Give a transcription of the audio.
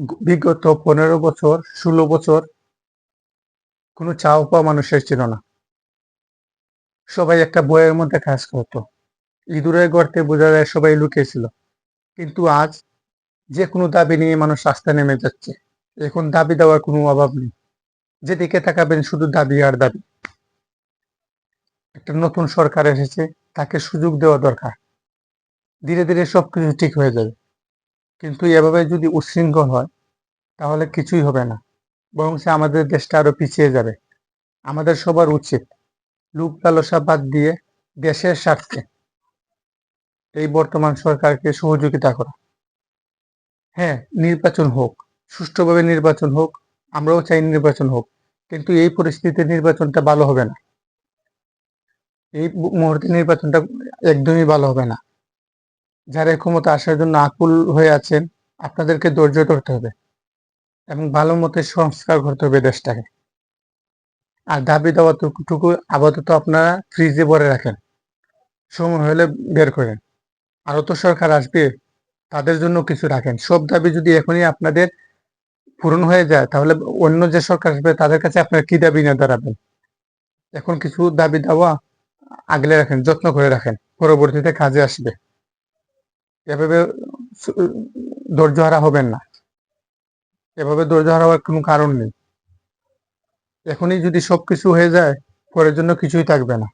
বিগত পনেরো বছর, ষোলো বছর কোনো চাও পাওয়া মানুষের ছিল না। সবাই একটা বইয়ের মধ্যে কাজ করতো। ইঁদুরের গর্তে বোঝা যায় সবাই লুকিয়েছিল। কিন্তু আজ যে কোনো দাবি নিয়ে মানুষ রাস্তায় নেমে যাচ্ছে। এখন দাবি দেওয়ার কোনো অভাব নেই। যেদিকে তাকাবেন শুধু দাবি আর দাবি। একটা নতুন সরকার এসেছে, তাকে সুযোগ দেওয়া দরকার। ধীরে ধীরে সবকিছু ঠিক হয়ে যাবে। কিন্তু এভাবে যদি উচ্ছৃঙ্খল হয়, তাহলে কিছুই হবে না। বরং সে আমাদের দেশটা আরও পিছিয়ে যাবে। আমাদের সবার উচিত লুক লালসা বাদ দিয়ে দেশের স্বার্থে এই বর্তমান সরকারকে সহযোগিতা করা। হ্যাঁ নির্বাচন হোক, সুষ্ঠুভাবে নির্বাচন হোক, আমরাও চাই নির্বাচন হোক, কিন্তু এই পরিস্থিতিতে নির্বাচনটা ভালো হবে না। এই মুহূর্তে নির্বাচনটা একদমই ভালো হবে না। যারা ক্ষমতা আসার জন্য আকুল হয়ে আছেন, আপনাদেরকে ধৈর্য ধরতে হবে এবং ভালো মতো সংস্কার করতে হবে দেশটাকে। আর দাবি দেওয়া টুকু আপাতত আপনারা ফ্রিজে ভরে রাখেন, সময় হলে বের করেন। আরও তো সরকার আসবে, তাদের জন্য কিছু রাখেন। সব দাবি যদি এখনই আপনাদের পূরণ হয়ে যায়, তাহলে অন্য যে সরকার আসবে, তাদের কাছে আপনার কি দাবি নিয়ে দাঁড়াবেন? এখন কিছু দাবি দেওয়া আগলে রাখেন, যত্ন করে রাখেন। পরবর্তীতে কাজে আসবে। এভাবে ধৈর্যহারা ধৈর্য হারা হবেন না। এভাবে ধৈর্য হারা হওয়ার কোনো কারণ নেই। এখনই যদি সবকিছু হয়ে যায়, পরের জন্য কিছুই থাকবে না।